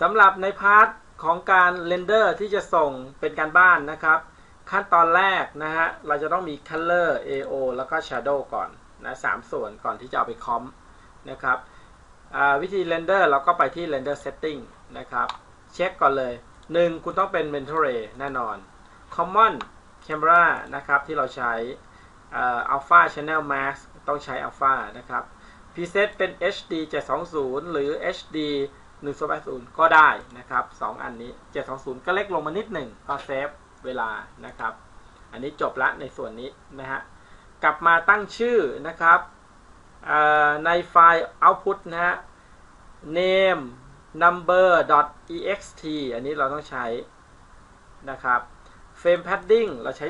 สำหรับในพาร์ทของการเรนเดอร์ที่จะส่งเป็นการบ้านนะครับ ขั้นตอนแรกนะฮะเราจะต้องมี Color AO แล้วก็ Shadow ก่อนนะสามส่วนก่อนที่จะเอาไปคอมนะครับวิธีเรนเดอร์เราก็ไปที่ Render Setting นะครับ เช็คก่อนเลย 1. คุณต้องเป็น Mentor Ray แน่นอน Common Camera นะครับที่เราใช้ Alpha Channel Mask ต้องใช้ Alpha นะครับ Preset เป็น HD 720 หรือ HD 1080 ก็ได้นะครับ 2 อันนี้ 720 ก็เล็กลงมานิดหนึ่งก็เซฟเวลานะครับ อันนี้จบละในส่วนนี้นะฮะ กลับมาตั้งชื่อนะครับในไฟล์ output นะฮะ name number ext อันนี้เราต้องใช้นะครับ frame padding เราใช้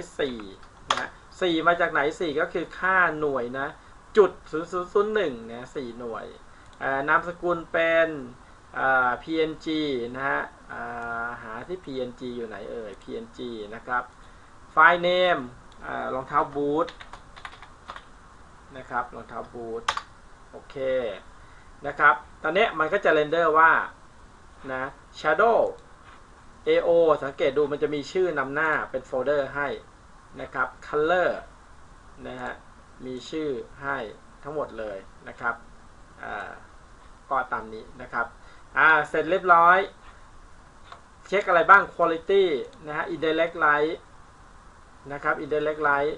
4 นะ4มาจากไหน 4 ก็คือค่าหน่วยนะ จุด0001นะ4หน่วยนามสกุลเป็น png นะฮะหาที่ png อยู่ไหนเอ่ย png นะครับไฟล์ name รองเท้าบูทนะครับรองเท้าบูทโอเคนะครับตอนนี้มันก็จะเรนเดอร์ว่านะ shadow AO สังเกตดูมันจะมีชื่อนำหน้าเป็นโฟลเดอร์ให้นะครับ color นะฮะมีชื่อให้ทั้งหมดเลยนะครับก็ตามนี้นะครับ อ่าเสร็จเรียบร้อย เช็คอะไรบ้าง quality นะฮะ indirect light นะครับ indirect light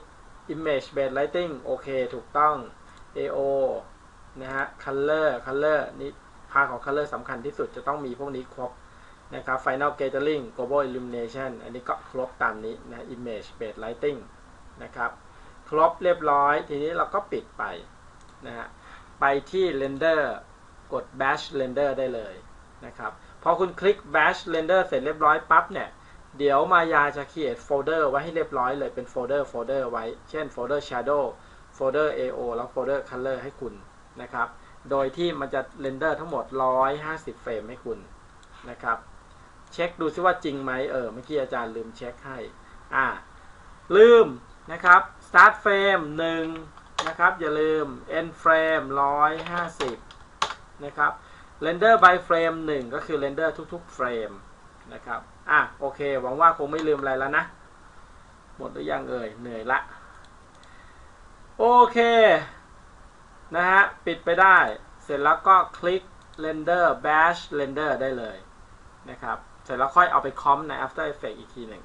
image based lighting โอเค ถูกต้อง AO นะฮะ color color นี่พาของ color สำคัญที่สุดจะต้องมีพวกนี้ครบนะครับ final gathering global illumination อันนี้ก็ครบตามนี้นะ image based lighting นะครับครบเรียบร้อย ทีนี้เราก็ปิดไปนะฮะไปที่ render กด bash render ได้เลย นะครับพอคุณคลิก bash render เสร็จเรียบร้อยปั๊บเนี่ยเดี๋ยวมายาจะ create folder ไว้ให้เรียบร้อยเลยเป็นโฟลเดอร์โฟลเดอร์ไว้ เช่นโฟลเดอร์ shadow โฟลเดอร์ AO แล้วโฟลเดอร์ color ให้คุณนะครับ โดยที่มันจะเรนเดอร์ทั้งหมด 150 เฟรมให้คุณนะครับ เช็คดูซิว่าจริงไหมเออเมื่อกี้อาจารย์ลืมเช็คให้ อ่า ลืมนะครับ start frame 1นะครับ อย่าลืม end frame 150 นะครับ render by frame 1 ก็คือ render ทุกๆ เฟรมนะครับ อะโอเค หวังว่าคงไม่ลืมอะไรแล้วนะ หมดหรือยังเอ่ย เหนื่อยละ โอเค นะฮะ ปิดไปได้ เสร็จแล้วก็คลิก render bash render ได้เลยนะครับ เสร็จแล้วค่อยเอาไปคอมใน After Effects อีกทีหนึ่ง